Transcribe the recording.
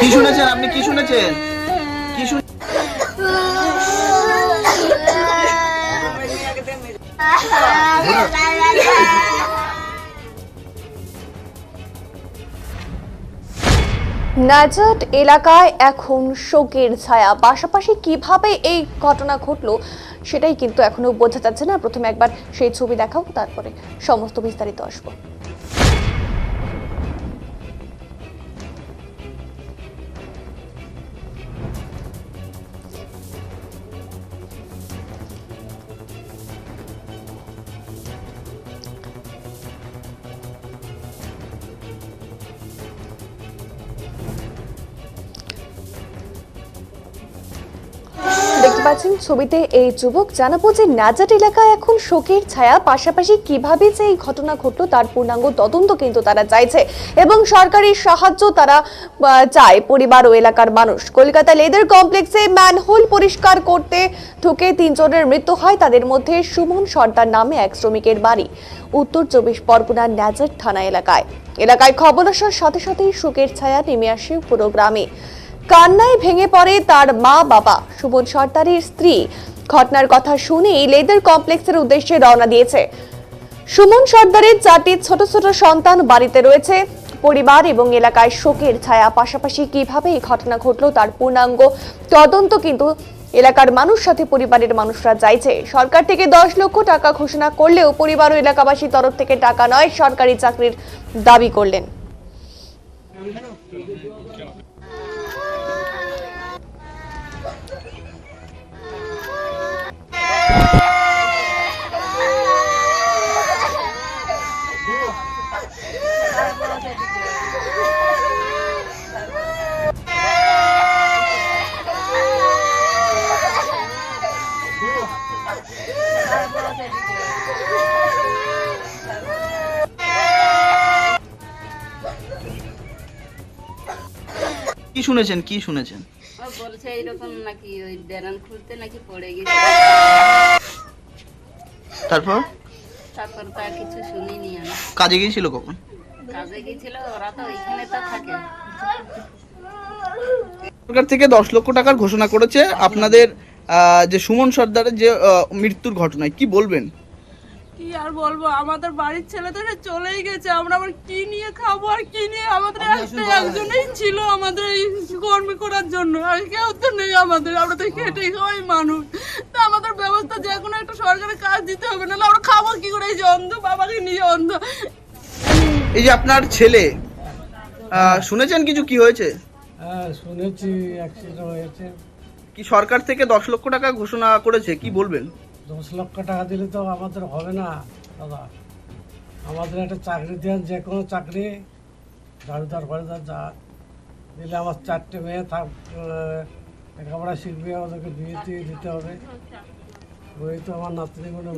কি শুনেছেন আপনি? কি শুনেছেন? কি শুনে নাজাট এলাকায় এখন শোকের ছায়া। পাশাপাশি কীভাবে এই ঘটনা ঘটলো সেটাই কিন্তু এখনও বোঝা যাচ্ছে না। প্রথমে একবার সেই ছবি দেখাও, তারপরে সমস্ত বিস্তারিত আসব। পাচ্ছেন ছবিতে এই যুবক। জানাব যে নাজাট এলাকায় এখন শোকের ছায়া। পাশাপাশি কীভাবে যে এই ঘটনা ঘটলো তার পূর্ণাঙ্গ তদন্ত কিন্তু তারা চাইছে এবং সরকারি সাহায্য তারা চায় পরিবার ও এলাকার মানুষ। কলকাতা লেদার কমপ্লেক্সে ম্যানহোল পরিষ্কার করতে ঢুকে তিনজনের মৃত্যু হয়। তাদের মধ্যে সুমন সর্দার নামে এক শ্রমিকের বাড়ি। উত্তর চব্বিশ পরগনার ন্যাজার থানা এলাকায়। এলাকায় খবর আসার সাথে সাথেই শোকের ছায়া নেমে আসে পুরো গ্রামে। কান্নায় ভেঙে পড়ে তার মা বাবা। সুমন সর্দারের স্ত্রী। ঘটনার কথা শুনেই লেদার কমপ্লেক্সের উদ্দেশ্যে রওনা দিয়েছে। সুমন সর্দারের চারটি ছোট ছোট সন্তান বাড়িতে রয়েছে। পরিবার এবং এলাকায় শোকের ছায়া। পাশাপাশি কীভাবে এই ঘটনা ঘটলো তার পূর্ণাঙ্গ তদন্ত কিন্তু এলাকার মানুষ সাথে পরিবারের মানুষরা চাইছে। সরকার থেকে দশ লক্ষ টাকা ঘোষণা করলেও পরিবার ও এলাকাবাসীর তরফ থেকে টাকা নয়, সরকারি চাকরির দাবি করলেন। কি শুনেছেন? কি শুনেছেন? বলছে এইরকম নাকি ওই বেরান খুলতে নাকি পড়ে গেছে। তারপর? তারপর তা কিছু শুনিনি আমি। কাজে গিয়েছিল কখন? কাজে গেছিল ওরা তো ওইখানে তো থাকে। সরকার থেকে দশ লক্ষ টাকার ঘোষণা করেছে। আপনাদের যে সুমন সর্দারের যে মৃত্যুর ঘটনায় কি বলবেন? কি আর বলব? আমাদের বাড়ির ছেলে তো চলেই গেছে। আমরা আবার কি নিয়ে খাব আর কি নিয়ে? আমাদের একজনেই ছিল আমাদের এই কর্মী করার জন্য। আর কেউ তো নেই আমাদের। আমরা তো খেটে খাওয়াই মানুষ। তা আমাদের ব্যবস্থা যে কোনো একটা সরকারি কাজ দিতে হবে নাহলে আমরা খাব কি করে? এই যে অন্ধ বাবাকে নিয়ে অন্ধ। এই যে আপনার ছেলে শুনেছেন কিছু কি হয়েছে? হ্যাঁ শুনেছি অ্যাক্সিডেন্ট হয়েছে। কি সরকার থেকে দশ লক্ষ টাকা ঘোষণা করেছে? কি বলবেন? দশ লক্ষ টাকা দিলে তো আমাদের হবে না, দাদা। আমাদের একটা চাকরি দেন, যে কোনো চাকরি, দারুদার ফারুদার যা দিলে আমার চারটে মেয়ে থাক লেখাপড়া শিখবে ওদেরকে বিয়ে দিয়ে দিতে হবে। ওই তো আমার নাতনি কোনো